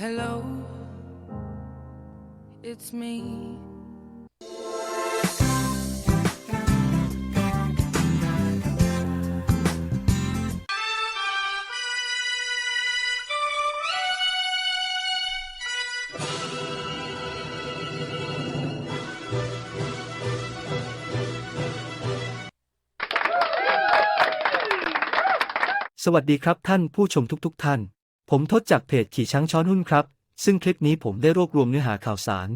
Hello, it's me. สวัสดีครับท่านผู้ชมทุกๆทท่าน ผมทศจากเพจขี่ช้างช้อนหุ้นครับ ซึ่งคลิปนี้ผมได้รวบรวมเนื้อหาข่าวสาร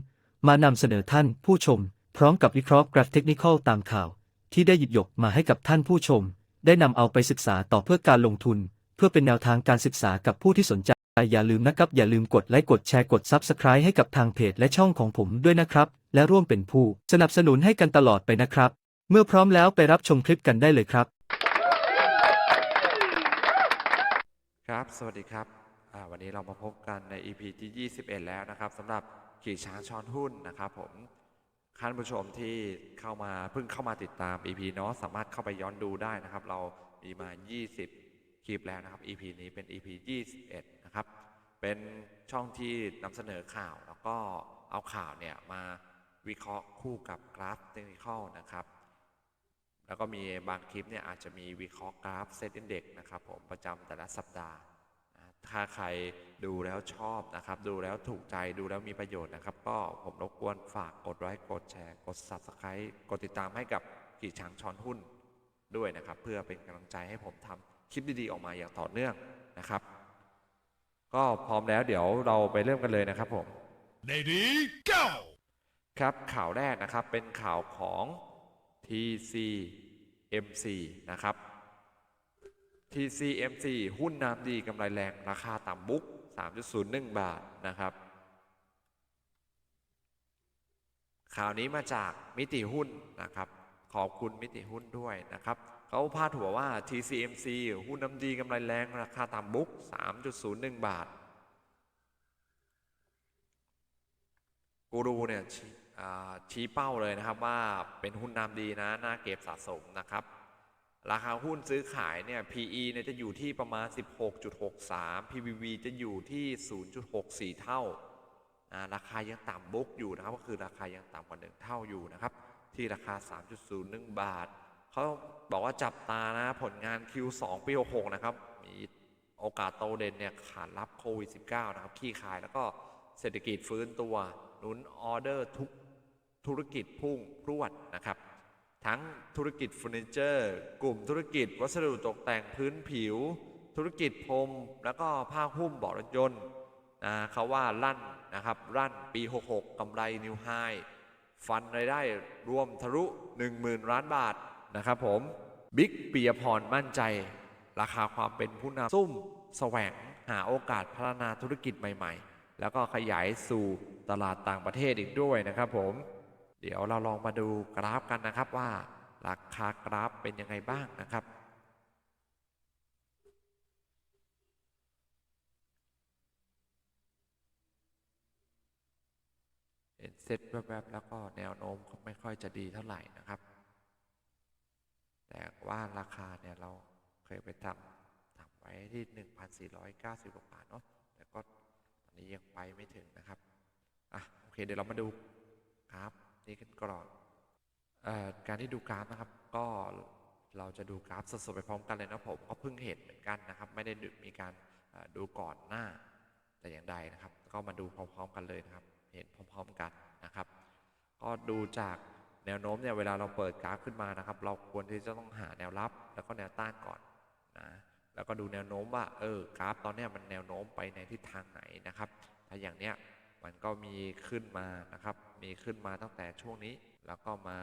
มานำเสนอท่านผู้ชม พร้อมกับวิเคราะห์กราฟเทคนิคตามข่าว ที่ได้หยิบยกมาให้กับท่านผู้ชม ได้นำเอาไปศึกษาต่อเพื่อการลงทุน เพื่อเป็นแนวทางการศึกษากับผู้ที่สนใจ อย่าลืมนะครับ อย่าลืมกดไลค์กดแชร์กด Subscribe ให้กับทางเพจและช่องของผมด้วยนะครับ และร่วมเป็นผู้สนับสนุนให้กันตลอดไปนะครับ เมื่อพร้อมแล้วไปรับชมคลิปกันได้เลยครับ ครับ สวัสดีครับ วันนี้เรามาพบกันใน EP ที่ 21 แล้วนะครับสำหรับขี่ช้างช้อนหุ้นนะครับผมท่านผู้ชมที่เข้ามาเพิ่งเข้ามาติดตาม EP เนาะสามารถเข้าไปย้อนดูได้นะครับ เรามีมา 20 คลิปแล้วนะครับ EP นี้เป็น EP 21 นะครับ เป็นช่องที่นำเสนอข่าวแล้วก็เอาข่าวเนี่ยมาวิเคราะห์คู่กับกราฟเทคนิคนะครับ แล้วก็มีบางคลิปเนี่ยอาจจะมีวิเคราะห์กราฟเซตอินเด็กนะครับผมประจำแต่ละสัปดาห์ ถ้าใครดูแล้วชอบนะครับ ดูแล้วถูกใจดูแล้วมีประโยชน์นะครับ ก็ผมรบกวนฝากกดไลค์กดแชร์ กด Subscribe กดติดตามให้กับกี่ช้างช้อนหุ้นด้วยนะครับ เพื่อเป็นกำลังใจให้ผมทำคลิปดีๆออกมาอย่างต่อเนื่องนะครับ ก็พร้อมแล้วเดี๋ยวเราไปเริ่มกันเลยนะครับผม Lady, go! ครับข่าวแรกนะครับเป็นข่าวของ TCMC นะครับ TCMC หุ้นน้ำดีกำไรแรงราคาต่ำบุ๊ก 3.01 บาทนะครับ ข่าวนี้มาจากมิติหุ้นนะครับ ขอบคุณมิติหุ้นด้วยนะครับ เขาพาดหัวว่า TCMC หุ้นน้ำดีกำไรแรงราคาต่ำบุ๊ก 3.01 บาท กูรูเนี่ยชี้อ่าชี้เป้าเลยนะครับว่าเป็นหุ้นนำดีนะน่าเก็บสะสมนะครับ ราคาหุ้นซื้อขายเนี่ย PE เนี่ยจะอยู่ที่ประมาณ 16.63 PBV จะอยู่ที่ 0.64 เท่า ราคายังต่ำบุกอยู่นะครับ ก็คือราคายังต่ำกว่า 1 เท่าอยู่นะครับ ที่ราคา 3.01 บาท เขาบอกว่าจับตานะผลงาน Q2 ปี 66 นะครับ มีโอกาสโตเด่นเนี่ยขาดรับโควิด -19 นะครับ ขี้คายแล้วก็เศรษฐกิจฟื้นตัวหนุนออเดอร์ทุกธุรกิจพุ่งพรวดนะครับ ทั้งธุรกิจเฟอร์นิเจอร์กลุ่มธุรกิจวัสดุตกแต่งพื้นผิว ธุรกิจพรมแล้วก็ผ้าหุ้มเบาะรถยนต์นะเขาว่าลั่นนะครับรั่นปี 66กำไรนิวไฮฟันรายได้รวมทะลุ 10,000 ล้านบาทนะครับผมบิ๊กปียพรมั่นใจ ราคาความเป็นผู้นำซุ่มแสวงหาโอกาสพัฒนาธุรกิจใหม่ ๆ แล้วก็ขยายสู่ตลาดต่างประเทศอีกด้วยนะครับผม เดี๋ยวเราลองมาดูกราฟกันนะครับว่าราคากราฟเป็นยังไงบ้างนะครับ เห็นเซตแวบๆแล้วก็แนวโน้มก็ไม่ค่อยจะดีเท่าไหร่นะครับ แต่ว่าราคาเนี่ยเราเคยไปทำทำไว้ที่ 1,490กว่าบาทเนาะแต่ก็ตอนนี้ยังไปไม่ถึงนะครับอะโอเคเดี๋ยวเรามาดูกราฟ นี้กันก่อนออการที่ดูกราฟนะครับ ก็เราจะดูกราฟสดๆไปพร้อมกันเลยนะผมก็เพิ่งเห็นเหมือนกันนะครับ ไม่ได้มีการดูก่อนหน้าแต่อย่างใดนะครับ ก็มาดูพร้อมๆกันเลยนะครับ เห็นพร้อมๆกันนะครับ ก็ดูจากแนวโน้มเนี่ยเวลาเราเปิดกราฟขึ้นมานะครับ เราควรที่จะต้องหาแนวรับ แล้วก็แนวต้านก่อนนะแล้วก็ดูแนวโน้มว่าเออกราฟตอนนี้มันแนวโน้มไปในทิศทางไหนนะครับ ถ้าอย่างเนี้ยมันก็มีขึ้นมานะครับ มีขึ้นมาตั้งแต่ช่วงนี้ แล้วก็มา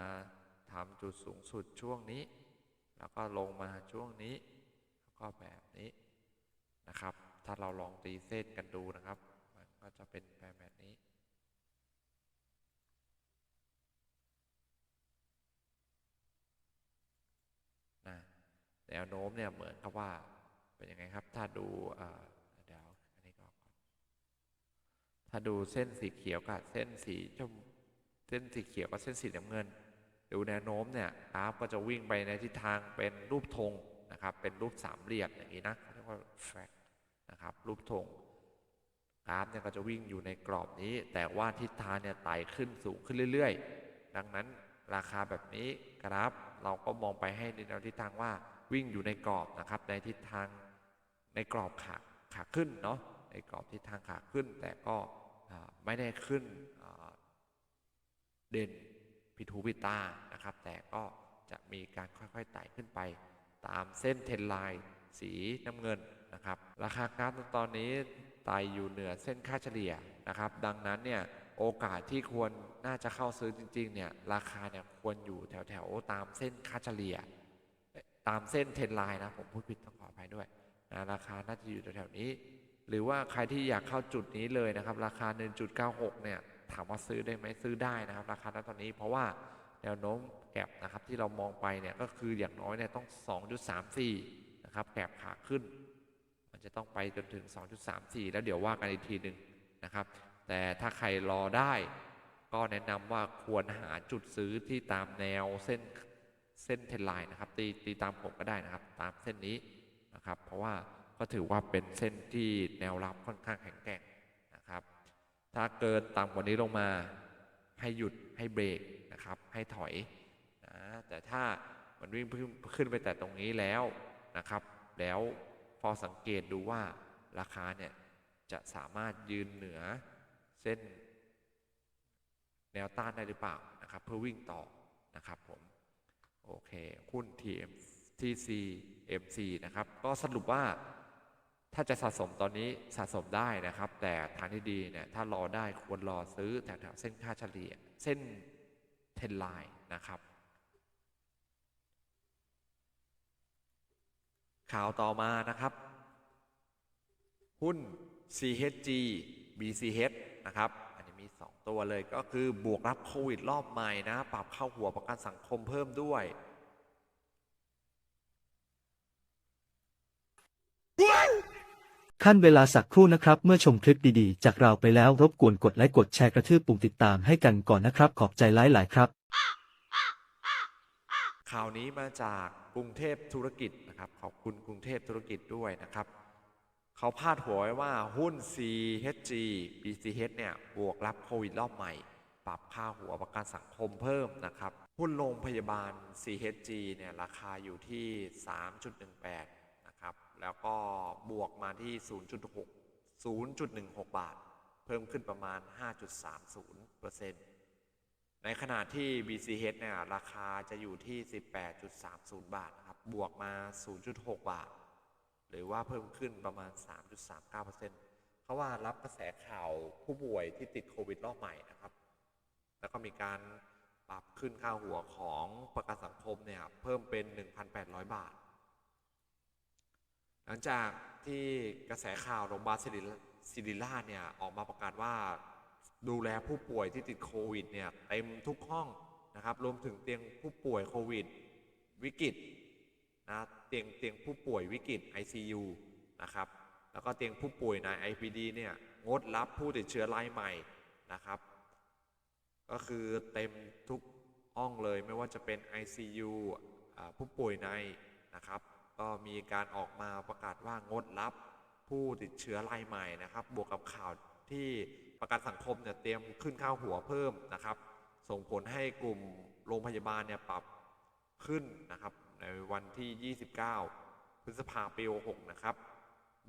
ทำจุดสูงสุดช่วงนี้ แล้วก็ลงมาช่วงนี้ แล้วก็แบบนี้นะครับ ถ้าเราลองตีเส้นกันดูนะครับ มันก็จะเป็นแบบนี้นะแนวโน้มเนี่ยเหมือนกับว่าเป็นยังไงครับ ถ้าดูเดี๋ยวอันนี้ก็ก่อนถ้าดูเส้นสีเขียวกับเส้นสีชม เส้นสีเขียวกับเส้นสีน้ำเงิน ดูแนวโน้มเนี่ยกราฟก็จะวิ่งไปในทิศทางเป็นรูปธงนะครับเป็นรูปสามเหลี่ยมอย่างนี้นะเขาเรียกว่าแฟกนะครับรูปธงกราฟเนี่ยก็จะวิ่งอยู่ในกรอบนี้ แต่ว่าทิศทางเนี่ยไต่ขึ้นสูงขึ้นเรื่อย ๆ ดังนั้นราคาแบบนี้กราฟเราก็มองไปให้ในแนวทิศทางว่าวิ่งอยู่ในกรอบนะครับในทิศทางในกรอบขาขาขึ้นเนาะในกรอบทิศทางขาขึ้น แต่ก็ไม่ได้ขึ้น เด่นผิดหูผิดตานะครับ แต่ก็จะมีการค่อยๆไต่ขึ้นไป ตามเส้นเทรนไลน์สีน้ำเงินนะครับ ราคากราฟตอนนี้ไต่อยู่เหนือเส้นค่าเฉลี่ยนะครับ ดังนั้นเนี่ยโอกาสที่ควรน่าจะเข้าซื้อจริง ๆ เนี่ย ราคาเนี่ยควรอยู่แถวๆตามเส้นค่าเฉลี่ย ตามเส้นเทรนไลน์นะ ผมพูดผิดต้องขออภัยด้วยนะราคาน่าจะอยู่แถวๆนี้ หรือว่าใครที่อยากเข้าจุดนี้เลยนะครับ ราคา 1.96 เนี่ย ถามว่าซื้อได้ไหมซื้อได้นะครับ ราคาณตอนนี้เพราะว่าแนวโน้มแก็บนะครับที่เรามองไปเนี่ยก็คืออย่างน้อยเนี่ยต้อง 2.34 นะครับแก็บขาขึ้น มันจะต้องไปจนถึง 2.34 แล้วเดี๋ยวว่ากันอีกทีหนึ่งนะครับ แต่ถ้าใครรอได้ ก็แนะนำว่าควรหาจุดซื้อที่ตามแนวเส้นเส้นเทรนไลน์นะครับตีตีตามผมก็ได้นะครับ ตามเส้นนี้นะครับ เพราะว่าก็ถือว่าเป็นเส้นที่แนวรับค่อนข้างแข็งแกร่ง ถ้าเกินต่ำกว่านี้ลงมา ให้หยุดให้เบรกนะครับ ให้ถอยนะแต่ถ้ามันวิ่งขึ้นขึ้นไปแต่ตรงนี้แล้วนะครับ แล้วพอสังเกตดูว่าราคาเนี่ยจะสามารถยืนเหนือเส้น แนวต้านได้หรือเปล่านะครับ เพื่อวิ่งต่อนะครับผมโอเคหุ้น TM TC MC นะครับ ก็สรุปว่า ถ้าจะสะสมตอนนี้สะสมได้นะครับ แต่ทางที่ดีเนี่ยถ้ารอได้ควรรอซื้อแถวๆเส้นค่าเฉลี่ย เส้นเทนไลน์นะครับ ข่าวต่อมานะครับ หุ้น CHG BCH นะครับ อันนี้มี 2 ตัวเลยก็คือบวกรับโควิดรอบใหม่นะ ปรับเข้าหัวประกันสังคมเพิ่มด้วย ขั้นเวลาสักครู่นะครับ เมื่อชมคลิปดีๆ จากเราไปแล้วรบกวนกดไลค์กดแชร์กระทืบปุ่มติดตามให้กันก่อนนะครับ ขอบใจหลายๆครับ ข่าวนี้มาจากกรุงเทพธุรกิจนะครับ ขอบคุณกรุงเทพธุรกิจด้วยนะครับ เขาพาดหัวไว้ว่าหุ้น CHG BCH เนี่ยบวกรับโควิดรอบใหม่ ปรับค่าหัวประกันสังคมเพิ่มนะครับ หุ้นโรงพยาบาล CHG เนี่ยราคาอยู่ที่ 3.18นะครับ แล้วก็บวกมาที่ 0.6 0.16 บาท เพิ่มขึ้นประมาณ 5.30%ในขณะที่ BCH เนี่ยราคาจะอยู่ที่ 18.30 บาทนะครับ บวกมา 0.6 บาท หรือว่าเพิ่มขึ้นประมาณ 3.39%เพราะว่ารับกระแสข่าวผู้ป่วยที่ติดโควิดรอบใหม่นะครับ แล้วก็มีการปรับขึ้นค่าหัวของประกันสังคมเนี่ยเพิ่มเป็น 1,800 บาท ลังจากที่กระแสข่าวโรงพยาบาลศิริราชเนี่ยออกมาประกาศว่าดูแลผู้ป่วยที่ติดโควิดเนี่ยเต็มทุกห้องนะครับรวมถึงเตียงผู้ป่วยโควิดวิกฤตนะเตียงเตียงผู้ป่วยวิกฤต ICU นะครับแล้วก็เตียงผู้ป่วยใน IPD เนี่ยงดรับผู้ติดเชื้อรายใหม่นะครับ ก็คือเต็มทุกห้องเลยไม่ว่าจะเป็น ICU ผู้ป่วยในนะครับ ก็มีการออกมาประกาศว่างดรับผู้ติดเชื้อรายใหม่นะครับ บวกกับข่าวที่ประกันสังคมเนี่ยเตรียมขึ้นข้าวหัวเพิ่มนะครับ ส่งผลให้กลุ่มโรงพยาบาลเนี่ยปรับขึ้นนะครับในวันที่ 29 พฤษภาปี66นะครับ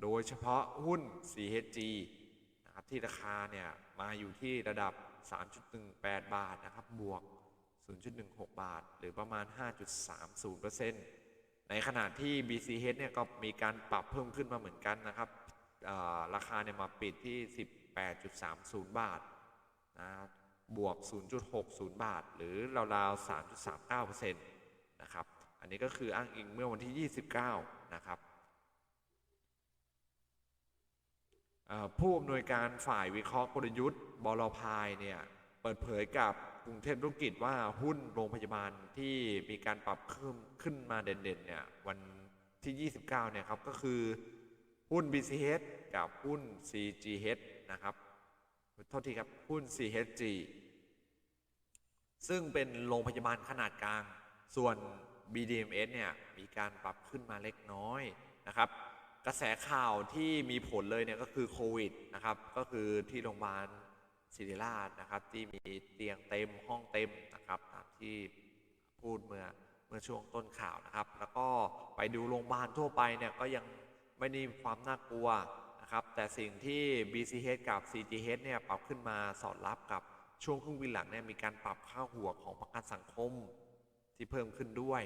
โดยเฉพาะหุ้น CHG นะครับที่ราคาเนี่ยมาอยู่ที่ระดับ 3.18 บาทนะครับ บวก 0.16 บาท หรือประมาณ 5.30% ในขณะที่ BCH เนี่ยก็มีการปรับเพิ่มขึ้นมาเหมือนกันนะครับราคาเนี่ยมาปิดที่ 18.30 บาทนะบวก 0.60 บาท หรือราวๆ 3.39%นะครับอันนี้ก็คืออ้างอิงเมื่อวันที่ 29 นะครับผู้อำนวยการฝ่ายวิเคราะห์กลยุทธ์บลพายเนี่ยเปิดเผยกับ กรุงเทพธุรกิจว่าหุ้นโรงพยาบาลที่มีการปรับขึ้นขึ้นมาเด่นๆเนี่ยวันที่ 29เนี่ยครับก็คือหุ้น BCH กับหุ้น CGH นะครับโทษทีครับหุ้น CHG ซึ่งเป็นโรงพยาบาลขนาดกลาง ส่วน BDMs เนี่ยมีการปรับขึ้นมาเล็กน้อยนะครับ กระแสข่าวที่มีผลเลยเนี่ยก็คือโควิดนะครับ ก็คือที่โรงพยาบาล ศิริราชนะครับ ที่มีเตียงเต็มห้องเต็มนะครับ ตามที่พูดเมื่อเมื่อช่วงต้นข่าวนะครับ แล้วก็ไปดูโรงพยาบาลทั่วไปเนี่ยก็ยังไม่มีความน่ากลัวนะครับ แต่สิ่งที่ BCH กับ CGH เนี่ยปรับขึ้นมาสอดรับกับช่วงครึ่งปีหลังเนี่ยมีการปรับค่าหัวของประกันสังคมที่เพิ่มขึ้นด้วย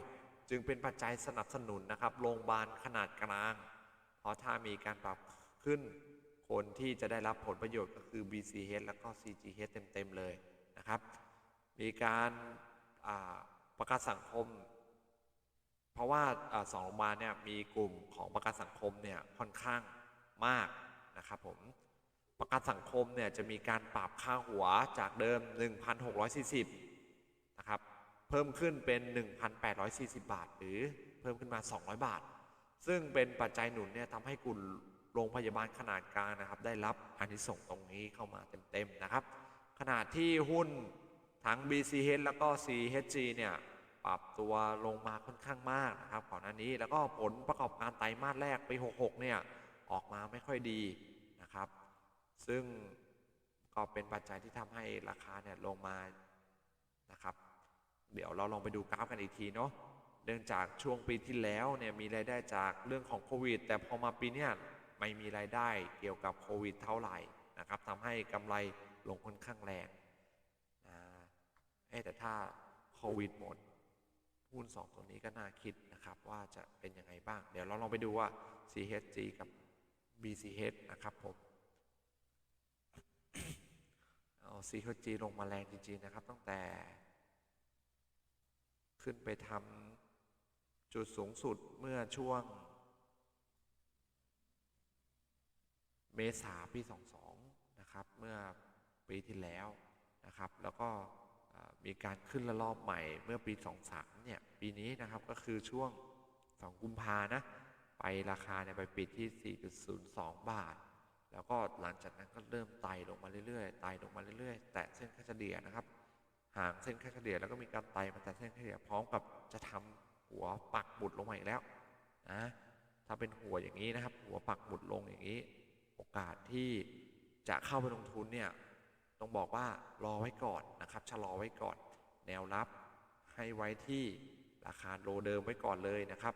จึงเป็นปัจจัยสนับสนุนนะครับโรงพยาบาลขนาดกลาง เพราะถ้ามีการปรับขึ้น คนที่จะได้รับผลประโยชน์ก็คือ BCH แล้วก็ CGH เต็ม ๆ เลยนะครับ มีการาประกันสังคม เพราะว่าอาสองโรงพยาบาลเนี่ยมีกลุ่มของประกันสังคมเนี่ยค่อนข้างมากนะครับผมประกันสังคมเนี่ยจะมีการปรับค่าหัวจากเดิม 1,640นะครับเพิ่มขึ้นเป็น 1,840 บาท หรือเพิ่มขึ้นมา 200 บาท ซึ่งเป็นปัจจัยหนุนเนี่ยทำให้กลุ่ม โรงพยาบาลขนาดกลางนะครับ ได้รับอานิสงส์ตรงนี้เข้ามาเต็มๆนะครับ ขณะที่หุ้นทั้ง BCH แล้วก็ CHG เนี่ยปรับตัวลงมาค่อนข้างมากนะครับก่อนหน้านี้แล้วก็ผลประกอบการไตรมาสแรกปี 66 เนี่ยออกมาไม่ค่อยดีนะครับ ซึ่งก็เป็นปัจจัยที่ทำให้ราคาเนี่ยลงมานะครับ เดี๋ยวเราลองไปดูกราฟกันอีกทีเนาะเนื่องจากช่วงปีที่แล้วเนี่ยมีรายได้จากเรื่องของโควิด แต่พอมาปีเนี้ย ไม่มีรายได้เกี่ยวกับโควิดเท่าไหร่นะครับทำให้กำไรลงค่อนข้างแรงนะแต่ถ้าโควิดหมดหุ้นสองตัวนี้ก็น่าคิดนะครับว่าจะเป็นยังไงบ้าง เดี๋ยวเราลองไปดูว่า CHG กับ BCH นะครับผมเอา CHG ลงมาแรงจริงๆนะครับ ตั้งแต่ ขึ้นไปทำจุดสูงสุดเมื่อช่วง เมษาปี 22 นะครับ เมื่อปีที่แล้วนะครับ แล้วก็มีการขึ้นระลอกใหม่เมื่อปี 23 เนี่ย ปีนี้นะครับก็คือช่วง 2 กุมภานะ ไปราคาเนี่ยไปปิดที่ 4.02 บาท แล้วก็หลังจากนั้นก็เริ่มไต่ลงมาเรื่อยๆ ไต่ลงมาเรื่อยๆ แตะเส้นค่าเฉลี่ยนะครับ ห่างเส้นค่าเฉลี่ยแล้วก็มีการไต่มาแต่เส้นค่าเฉลี่ยพร้อมกับจะทำหัวปักหมุดลงมาอีกแล้วนะ ถ้าเป็นหัวอย่างนี้นะครับ หัวปักหมุดลงอย่างนี้ อกาสที่จะเข้าไปลงทุนเนี่ยต้องบอกว่ารอไว้ก่อนนะครับชะลอไว้ก่อน แนวรับให้ไว้ที่ราคาโลเดิมไว้ก่อนเลยนะครับ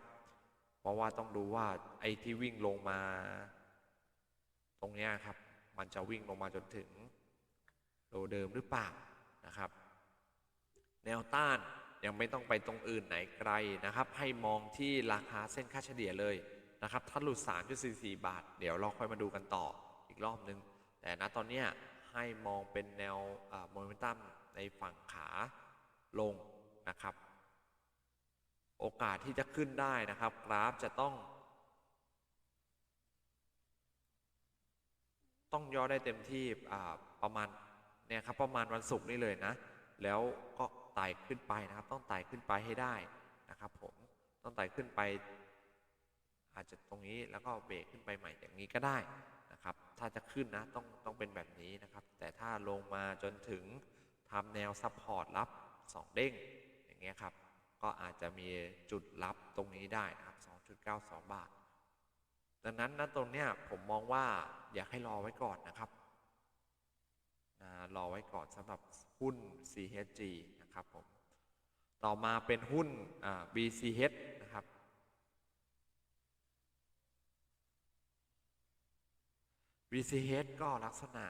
เพราะว่าต้องดูว่าไอ้ที่วิ่งลงมา ตรงนี้ครับ มันจะวิ่งลงมาจนถึงโลเดิมหรือเปล่านะครับ แนวต้านยังไม่ต้องไปตรงอื่นไหนไกลนะครับ ให้มองที่ราคาเส้นค่าเฉลี่ยเลย นะครับถ้าหลุด 3.44 บาท เดี๋ยวเราค่อยมาดูกันต่ออีกรอบนึง แต่ณตอนนี้ให้มองเป็นแนวโมเมนตัมในฝั่งขาลงนะครับ โอกาสที่จะขึ้นได้นะครับ กราฟจะต้อง ต้องย่อได้เต็มที่ประมาณเนี่ยครับประมาณวันศุกร์นี่เลยนะ แล้วก็ไต่ขึ้นไปนะครับ ต้องไต่ขึ้นไปให้ได้นะครับผมต้องไต่ขึ้นไป อาจจะตรงนี้แล้วก็เบรกขึ้นไปใหม่อย่างนี้ก็ได้นะครับ ถ้าจะขึ้นนะต้องต้องเป็นแบบนี้นะครับ แต่ถ้าลงมาจนถึงทำแนวซัพพอร์ตรับ 2 เด้งอย่างเงี้ยครับ ก็อาจจะมีจุดรับตรงนี้ได้นะครับ 2.92 บาท ดังนั้นนะตรงเนี้ยผมมองว่าอยากให้รอไว้ก่อนนะครับนะรอไว้ก่อนสำหรับหุ้น CHG นะครับผม ต่อมาเป็นหุ้น BCH นะครับ BCH ก็ลักษณะ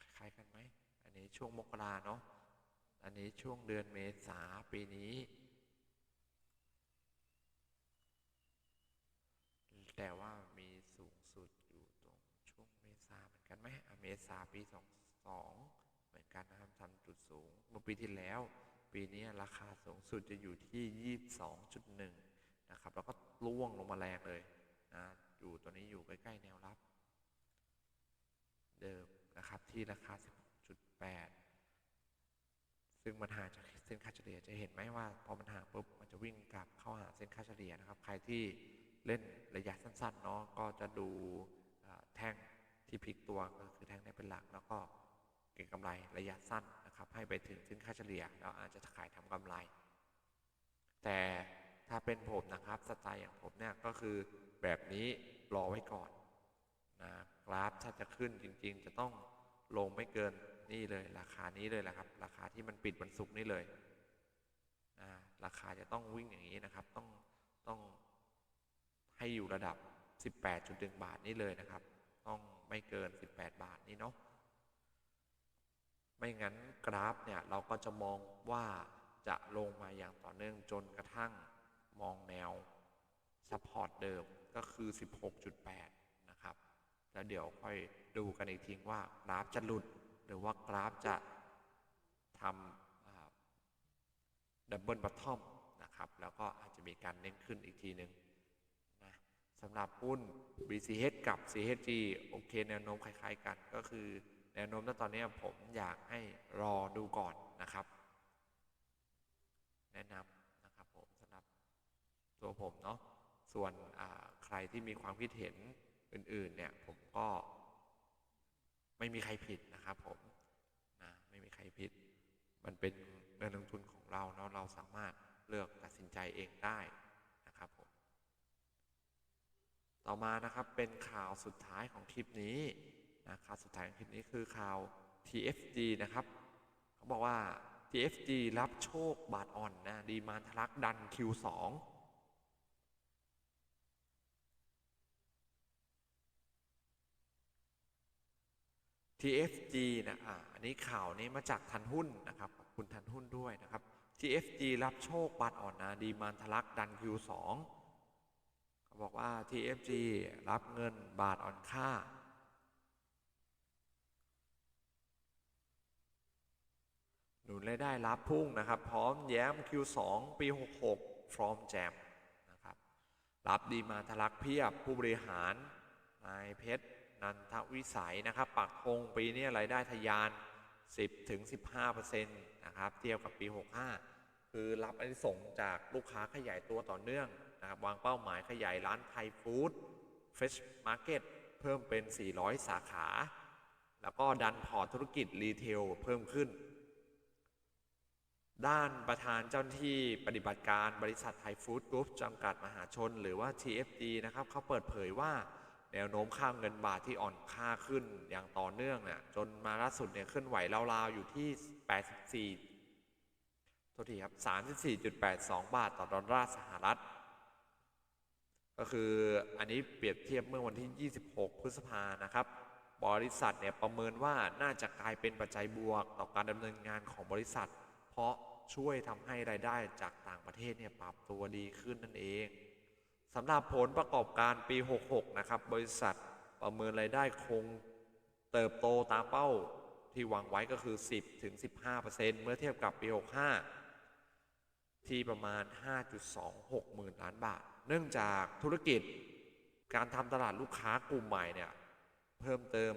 คล้ายกันไหม อันนี้ช่วงมกราเนาะ อันนี้ช่วงเดือนเมษาปีนี้ แต่ว่ามีสูงสุดอยู่ตรงช่วงเมษาเหมือนกันไหมอเมษาปีสองสองเหมือนกันนะครับทำจุดสูง เมื่อปีที่แล้ว ปีนี้ราคาสูงสุดจะอยู่ที่ยี่สองจุดหนึ่งนะครับ แล้วก็ล่วงลงมาแรงเลยนะ อยู่ตัวนี้อยู่ใกล้ๆแนวรับ เดิมนะครับที่ราคา 16.8 ซึ่งมันห่างจากเส้นค่าเฉลี่ยจะเห็นไหมว่าพอมันห่างปุ๊บมันจะวิ่งกลับเข้าหาเส้นค่าเฉลี่ยนะครับ ใครที่เล่นระยะสั้นๆเนาะก็จะดูแท่งที่พลิกตัวก็คือแท่งนี้เป็นหลัก แล้วก็เก็งกำไรระยะสั้นนะครับ ให้ไปถึงเส้นค่าเฉลี่ยแล้วอาจจะขายทำกำไร แต่ถ้าเป็นผมนะครับสไตล์อย่างผมเนี่ยก็คือแบบนี้รอไว้ก่อนนะครับ กราฟถ้าจะขึ้นจริง ๆ จะต้องลงไม่เกินนี่เลย ราคานี้เลยแหละครับ ราคาที่มันปิดวันศุกร์นี่เลยนะราคาจะต้องวิ่งอย่างนี้นะครับ ต้องต้องให้อยู่ระดับ 18.1 บาทนี่เลยนะครับ ต้องไม่เกิน 18 บาทนี่เนาะไม่งั้นกราฟเนี่ยเราก็จะมองว่าจะลงมาอย่างต่อเนื่องจนกระทั่งมองแนว ซัพพอร์ตเดิมก็คือ 16.8 แล้วเดี๋ยวค่อยดูกันอีกทีว่ากราฟจะหลุด หรือว่ากราฟจะทำดับเบิลบัตทอมนะครับ แล้วก็อาจจะมีการเน้นขึ้นอีกทีหนึ่งนะสำหรับหุ้น BCH กับ CHG โอเค แนวโน้มคล้าย ๆ กันก็คือแนวโน้มณตอนนี้ผมอยากให้รอดูก่อนนะครับ แนะนำนะครับผมสำหรับตัวผมเนาะส่วนใครที่มีความคิดเห็น อื่นๆเนี่ยผมก็ไม่มีใครผิดนะครับผมนะไม่มีใครผิด มันเป็นเงินลงทุนของเราเนาะเราสามารถเลือกตัดสินใจเองได้นะครับผมต่อมานะครับเป็นข่าวสุดท้ายของคลิปนี้นะข่าวสุดท้ายของคลิปนี้คือข่าว TFG นะครับเขาบอกว่า TFG รับโชคบาทอ่อนนะดีมานทะลักดัน Q2 TFG นะอ่าอันนี้ข่าวนี้มาจากทันหุ้นนะครับขอบคุณทันหุ้นด้วยนะครับ TFG รับโชคบาทอ่อนนะดีมานทะลักดัน Q2 เขาบอกว่า TFG รับเงินบาทอ่อนค่า หนุนรายได้รับพุ่งนะครับ พร้อมแย้ม Q2 ปี 66 from Jam นะครับ รับดีมาทะลักเพียบผู้บริหารนายเพชร นันทวิสัยนะครับปักธงปีนี้รายได้ทะยาน 10-15%นะครับเทียบกับปี 65 คือรับอันนี้ส่งจากลูกค้าขยายตัวต่อเนื่องนะครับวางเป้าหมายขยายร้านไทยฟู้ดเฟชมาร์เก็ตเพิ่มเป็น 400 สาขา แล้วก็ดันพอร์ตธุรกิจรีเทลเพิ่มขึ้น ด้านประธานเจ้าหน้าที่ปฏิบัติการบริษัทไทยฟู้ดกรุ๊ปจำกัดมหาชน หรือว่า TFG นะครับเขาเปิดเผยว่า แนวโน้มค่าเงินบาทที่อ่อนค่าขึ้นอย่างต่อเนื่องเนี่ยจนมาล่าสุดเนี่ยเคลื่อนไหวราวๆอยู่ที่ 84โทษทีครับ 34.82 บาทต่อดอลลาร์สหรัฐ ก็คืออันนี้เปรียบเทียบเมื่อวันที่ 26 พฤษภานะครับ บริษัทเนี่ยประเมินว่าน่าจะกลายเป็นปัจจัยบวกต่อการดำเนินงานของบริษัท เพราะช่วยทำให้รายได้จากต่างประเทศเนี่ยปรับตัวดีขึ้นนั่นเอง สำหรับผลประกอบการปี 66 นะครับ บริษัทประเมินรายได้คงเติบโตตามเป้าที่วางไว้ก็คือ 10-15%เมื่อเทียบกับปี 65 ที่ประมาณ 5.26 หมื่นล้านบาท เนื่องจากธุรกิจการทำตลาดลูกค้ากลุ่มใหม่เนี่ยเพิ่มเติม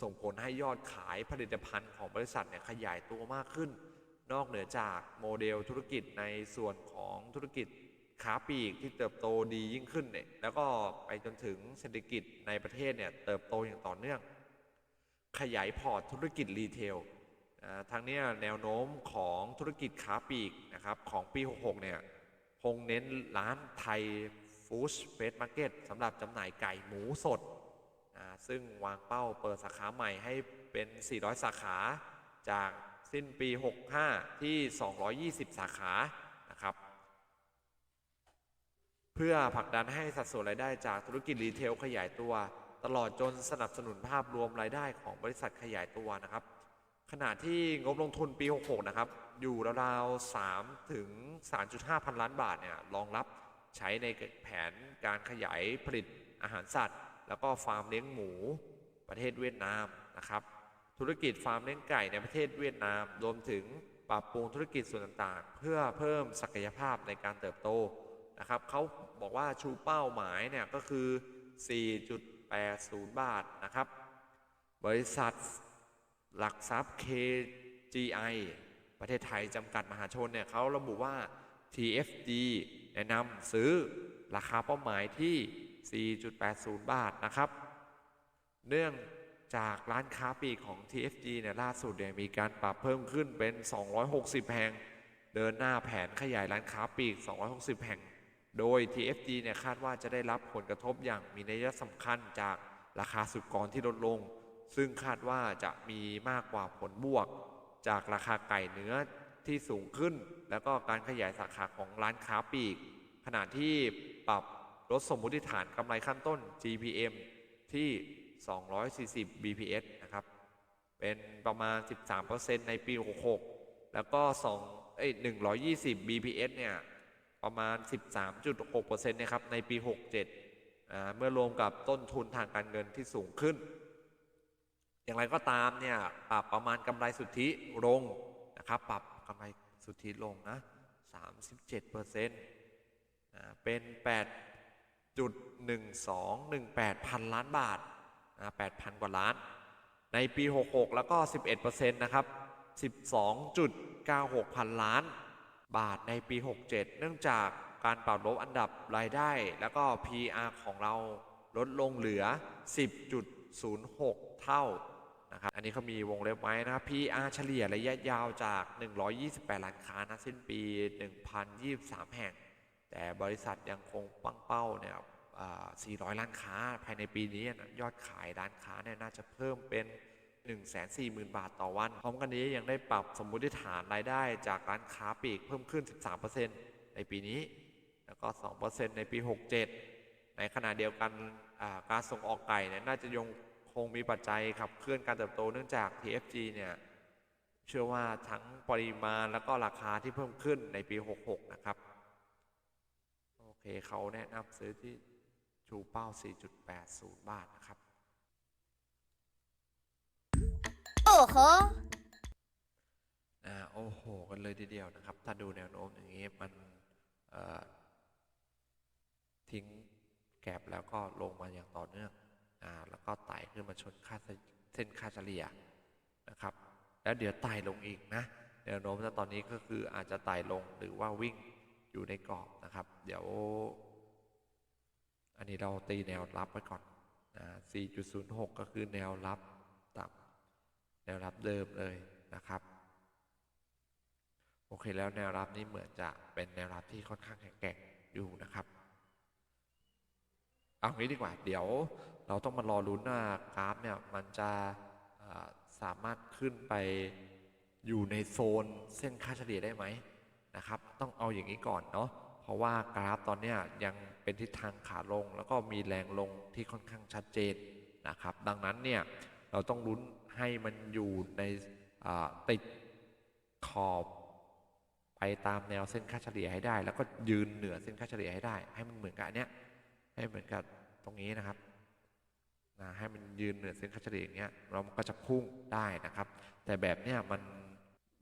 ส่งผลให้ยอดขายผลิตภัณฑ์ของบริษัทเนี่ยขยายตัวมากขึ้น นอกเหนือจากโมเดลธุรกิจในส่วนของธุรกิจ ค้าปีกที่เติบโตดียิ่งขึ้นเนี่ยแล้วก็ไปจนถึงเศรษฐกิจในประเทศเนี่ยเติบโตอย่างต่อเนื่อง ขยายพอร์ตธุรกิจรีเทลทางนี้แนวโน้มของธุรกิจค้าปีกนะครับของปี 66 เนี่ยคงเน้นร้านไทยฟู้ดเฟสมาร์เก็ตสำหรับจำหน่ายไก่หมูสด ซึ่งวางเป้าเปิดสาขาใหม่ให้เป็น 400 สาขาจากสิ้นปี 65 ที่ 220 สาขานะครับ เพื่อผลักดันให้สัดส่วนรายได้จากธุรกิจรีเทลขยายตัว ตลอดจนสนับสนุนภาพรวมรายได้ของบริษัทขยายตัวนะครับ ขณะที่งบลงทุนปี 66 นะครับ อยู่ราวๆ3ถึง 3.5 พันล้านบาทเนี่ยรองรับใช้ในแผนการขยายผลิตอาหารสัตว์ แล้วก็ฟาร์มเลี้ยงหมูประเทศเวียดนามนะครับ ธุรกิจฟาร์มเลี้ยงไก่ในประเทศเวียดนามรวมถึงปรับปรุงธุรกิจส่วนต่างๆ เพื่อเพิ่มศักยภาพในการเติบโต นะครับเขาบอกว่าชูเป้าหมายเนี่ยก็คือ 4.80 บาทนะครับ บริษัทหลักทรัพย์ KGI ประเทศไทยจำกัดมหาชนเนี่ยเขาระบุว่า TFG แนะนำซื้อราคาเป้าหมายที่ 4.80 บาทนะครับ เนื่องจากร้านค้าปีกของ TFG เนี่ยล่าสุดเนี่ยมีการปรับเพิ่มขึ้นเป็น 260 แห่ง เดินหน้าแผนขยายร้านค้าปีก 260 แห่ง โดย TFG เนี่ยคาดว่าจะได้รับผลกระทบอย่างมีนัยสำคัญจากราคาสุกรที่ลดลง ซึ่งคาดว่าจะมีมากกว่าผลบวก จากราคาไก่เนื้อที่สูงขึ้น แล้วก็การขยายสาขาของร้านค้าปลีก ขณะที่ปรับลดสมมุติฐานกำไรขั้นต้น GPM ที่ 240 BPS นะครับ เป็นประมาณ 13%ในปี 66 แล้วก็2เอ้ย120 BPS เนี่ย ประมาณ 13.6%นะครับในปี 67 เมื่อรวมกับต้นทุนทางการเงินที่สูงขึ้น อย่างไรก็ตามเนี่ยปรับประมาณกำไรสุทธิลงนะครับปรับกำไรสุทธิลงนะ37%เป็น 8.1218 พันล้านบาทนะ8,000 กว่าล้าน ในปี 66 แล้วก็ 11%นะครับ 12.96 พันล้าน บาทในปี 67 เนื่องจากการปรับลดอันดับรายได้แล้วก็ PR ของเราลดลงเหลือ 10.06 เท่านะครับ อันนี้เขามีวงเล็บไว้นะครับ PR เฉลี่ยระยะยาวจาก 128 ล้านค้านะสิ้นปี 1,023 แห่ง แต่บริษัทยังคงตั้งเป้าเนี่ย400 ล้านค้าภายในปีนี้นะยอดขายร้านค้าเนี่ยน่าจะเพิ่มเป็น 140,000 บาทต่อวัน พร้อมกันนี้ยังได้ปรับสมมุติฐานรายได้จากร้านค้าปลีกเพิ่มขึ้น 13%ในปีนี้ แล้วก็ 2%ในปี 67 ในขณะเดียวกันการส่งออกไก่เนี่ยน่าจะยังคงมีปัจจัยขับเคลื่อนการเติบโตเนื่องจาก TFG เนี่ยเชื่อว่าทั้งปริมาณแล้วก็ราคาที่เพิ่มขึ้นในปี 66 นะครับ โอเคเขาแนะนำซื้อที่ชูเป้า 4.80 บาทนะครับ โอ้โห อ่าโอ้โหกันเลยทีเดียวนะครับ ถ้าดูแนวโน้มอย่างนี้มันทิ้งแกลบแล้วก็ลงมาอย่างต่อเนื่องอ่าแล้วก็ไต่ขึ้นมาชนค่าเส้นค่าเฉลี่ยนะครับ แล้วเดี๋ยวไต่ลงอีกนะแนวโน้มณตอนนี้ก็คืออาจจะไต่ลงหรือว่าวิ่งอยู่ในกรอบนะครับ เดี๋ยว อันนี้เราตีแนวรับไว้ก่อนนะ4.06 ก็คือแนวรับ แนวรับเดิมเลยนะครับ โอเคแล้วแนวรับนี้เหมือนจะเป็นแนวรับที่ค่อนข้างแข็งแกร่งอยู่นะครับเอางี้ดีกว่าเดี๋ยวเราต้องมารอลุ้นว่ากราฟเนี่ยมันจะสามารถขึ้นไปอยู่ในโซนเส้นค่าเฉลี่ยได้ไหมนะครับ ต้องเอาอย่างนี้ก่อนเนาะเพราะว่ากราฟตอนนี้ยยังเป็นทิศทางขาลง แล้วก็มีแรงลงที่ค่อนข้างชัดเจนนะครับ ดังนั้นเนี่ยเราต้องลุ้น ให้มันอยู่ในติดขอบไปตามแนวเส้นค่าเฉลี่ยให้ได้ แล้วก็ยืนเหนือเส้นค่าเฉลี่ยให้ได้ ให้มันเหมือนกับอันเนี้ยให้เหมือนกับตรงนี้นะครับนะให้มันยืนเหนือเส้นค่าเฉลี่ยอย่างเงี้ยเราก็จะพุ่งได้นะครับ แต่แบบเนี้ยมัน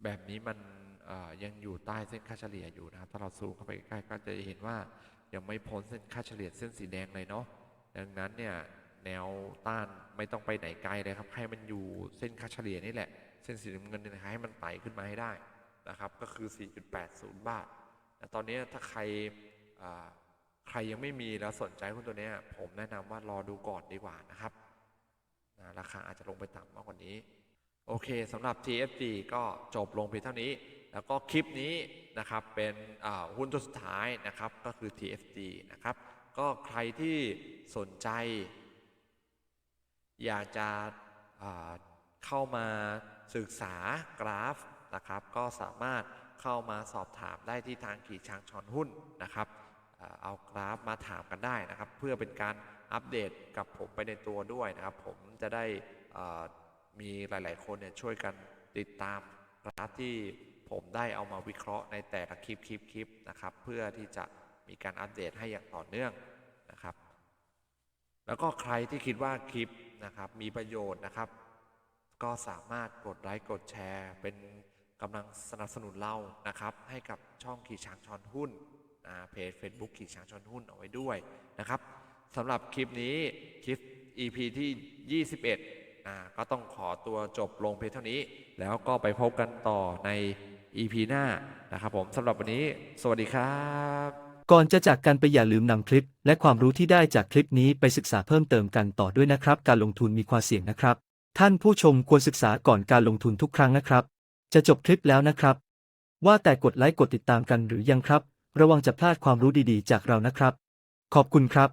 แบบนี้มันยังอยู่ใต้เส้นค่าเฉลี่ยอยู่นะครับ ถ้าเราซูมเข้าไปใกล้ก็จะเห็นว่ายังไม่พ้นเส้นค่าเฉลี่ยเส้นสีแดงเลยเนาะดังนั้นเนี่ย แนวต้านไม่ต้องไปไหนไกลเลยครับ ให้มันอยู่เส้นค่าเฉลี่ยนี่แหละ เส้นสีน้ำเงินเนี่ยนะให้มันไต่ขึ้นมาให้ได้นะครับ ก็คือ 4.80 บาทแต่ตอนนี้ถ้าใครใครยังไม่มีแล้วสนใจหุ้นตัวนี้ผมแนะนำว่ารอดูก่อนดีกว่านะครับนะราคาอาจจะลงไปต่ำมากกว่านี้ โอเคสำหรับ TFG ก็จบลงเพียงเท่านี้ แล้วก็คลิปนี้นะครับเป็นหุ้นตัวสุดท้ายนะครับก็คือ TFG นะครับก็ใครที่สนใจ อยากจะเข้ามาศึกษากราฟนะครับ ก็สามารถเข้ามาสอบถามได้ที่ทางขี่ช้างชอนหุ้นนะครับเอากราฟมาถามกันได้นะครับ เพื่อเป็นการอัปเดตกับผมไปในตัวด้วยนะครับ ผมจะได้มีหลาย ๆ คนเนี่ยช่วยกันติดตามกราฟที่ผมได้เอามาวิเคราะห์ในแต่ละคลิปคลิปคลิปนะครับ เพื่อที่จะมีการอัปเดตให้อย่างต่อเนื่องนะครับ แล้วก็ใครที่คิดว่าคลิป นะครับ มีประโยชน์นะครับ ก็สามารถกดไลค์กดแชร์ เป็นกำลังสนับสนุนเรานะครับ ให้กับช่องขี่ช้างชอนหุ้นเพจ Facebook ขี่ช้างชอนหุ้นเอาไว้ด้วยนะครับสำหรับคลิปนี้คลิป EP ที่ 21อ่าก็ต้องขอตัวจบลงเพียงเท่านี้ แล้วก็ไปพบกันต่อใน EP หน้านะครับผมสำหรับวันนี้ สวัสดีครับ ก่อนจะจากกันไปอย่าลืมนำคลิป และความรู้ที่ได้จากคลิปนี้ไปศึกษาเพิ่มเติมกันต่อด้วยนะครับ การลงทุนมีความเสี่ยงนะครับ ท่านผู้ชมควรศึกษาก่อนการลงทุนทุกครั้งนะครับ จะจบคลิปแล้วนะครับ ว่าแต่กดไลค์กดติดตามกันหรือยังครับ ระวังจะพลาดความรู้ดีๆ จากเรานะครับ ขอบคุณครับ